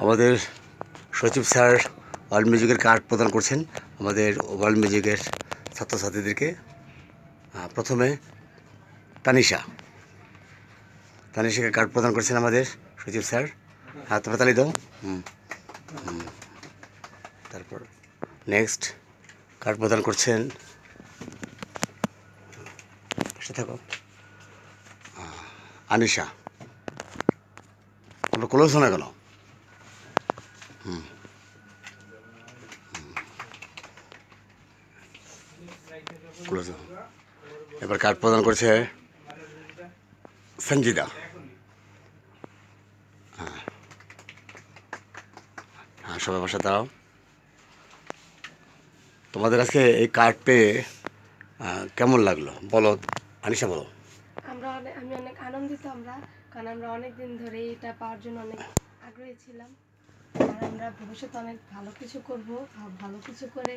আমাদের সচিব sir world মিউজিকের কার্ড প্রদান করছেন আমাদের ওয়ার্ল্ড মিউজিকের ছাত্রছাত্রীদেরকে। প্রথমে তানিশা। তানিশাকে কার্ড প্রদান করছেন আমাদের সচিব স্যার। হাত তালি দাও। হুম। তারপর নেক্সট কার্ড প্রদান করছেন থাকো। আনিশা। আমরা ক্লোজ না কেন? এবার কার্ড প্রদান করছে সঞ্জিদা। হ্যাঁ। হ্যাঁ সবাই বসে দাও তোমাদের আজকে এই কার্ড পেয়ে কেমন লাগল? বলো, আনিশা বলো। আমরা অনেক আমি অনেক আনন্দিত আমরা, কারণ আমরা অনেক দিন ধরে এটা পাওয়ার জন্য অনেক আগ্রহী ছিলাম। ভবিষ্যতে অনেক ভালো কিছু করব ভালো কিছু করে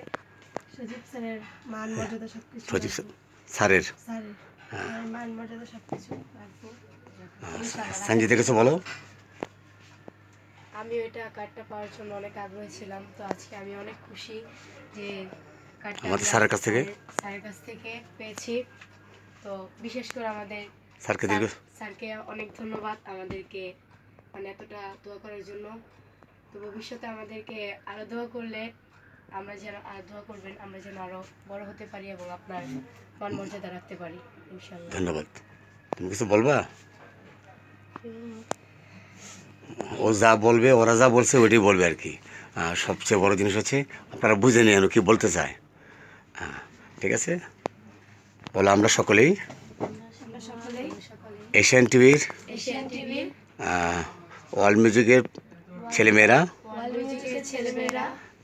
সজীব স্যারের মান মর্যাদা সব কিছু সচিব স্যারের। স্যারের স্যারের মান মর্যাদা সব কিছু রাখব ইনশাআল্লাহ। সঞ্জিতা কিছু বলো? আমি ওইটা কার্ডটা পাওয়ার জন্য অনেক আগ্রহী ছিলাম তো আজকে আমি অনেক খুশি যে কার্ডটা আমাদের স্যারের কাছ থেকে? স্যারের কাছ থেকে পেয়েছি। তো বিশেষ করে আমাদের স্যারকে স্যারকে অনেক ধন্যবাদ আমাদেরকে মানে এতটা দোয়া করার জন্য। তো ভবিষ্যতে আমাদেরকে আরও দোয়া করলে আমরা যেন আর দোয়া করবেন আমরা যেন আরও বড় হতে পারি এবং আপনার মান মর্যাদা রাখতে পারি ইনশাল্লাহ ধন্যবাদ। তুমি কিছু বলবা? ও যা বলবে ওরা যা বলছে ওইটাই বলবে আর কি। সবচেয়ে বড় জিনিস হচ্ছে আপনারা বুঝে নিন কি বলতে চায়। হ্যাঁ ঠিক আছে? বলো আমরা সকলেই? সকলেই। এশিয়ান টিভির? এশিয়ান টিভির। ওয়ার্ল্ড মিউজিকের ছেলেমেয়েরা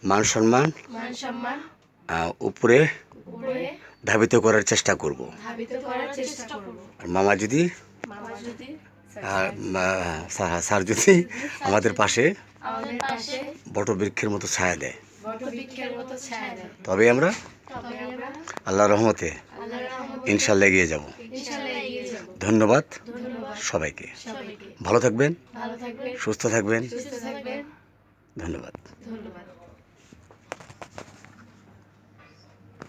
মান সম্মান মান উপরে ধাবিত করার চেষ্টা করব। আর মামা যদি স্যার- যদি আমাদের পাশে আমাদের পাশে বটবৃক্ষের মতো ছায়া দেয়। তবে আমরা আল্লাহ রহমতে আল্লাহর রহমতে ইনশাল্লাহ এগিয়ে যাব। ধন্যবাদ। সবাইকে। ভালো থাকবেন সুস্থ থাকবেন। সুস্থ থাকবেন। ধন্যবাদ। ধন্যবাদ।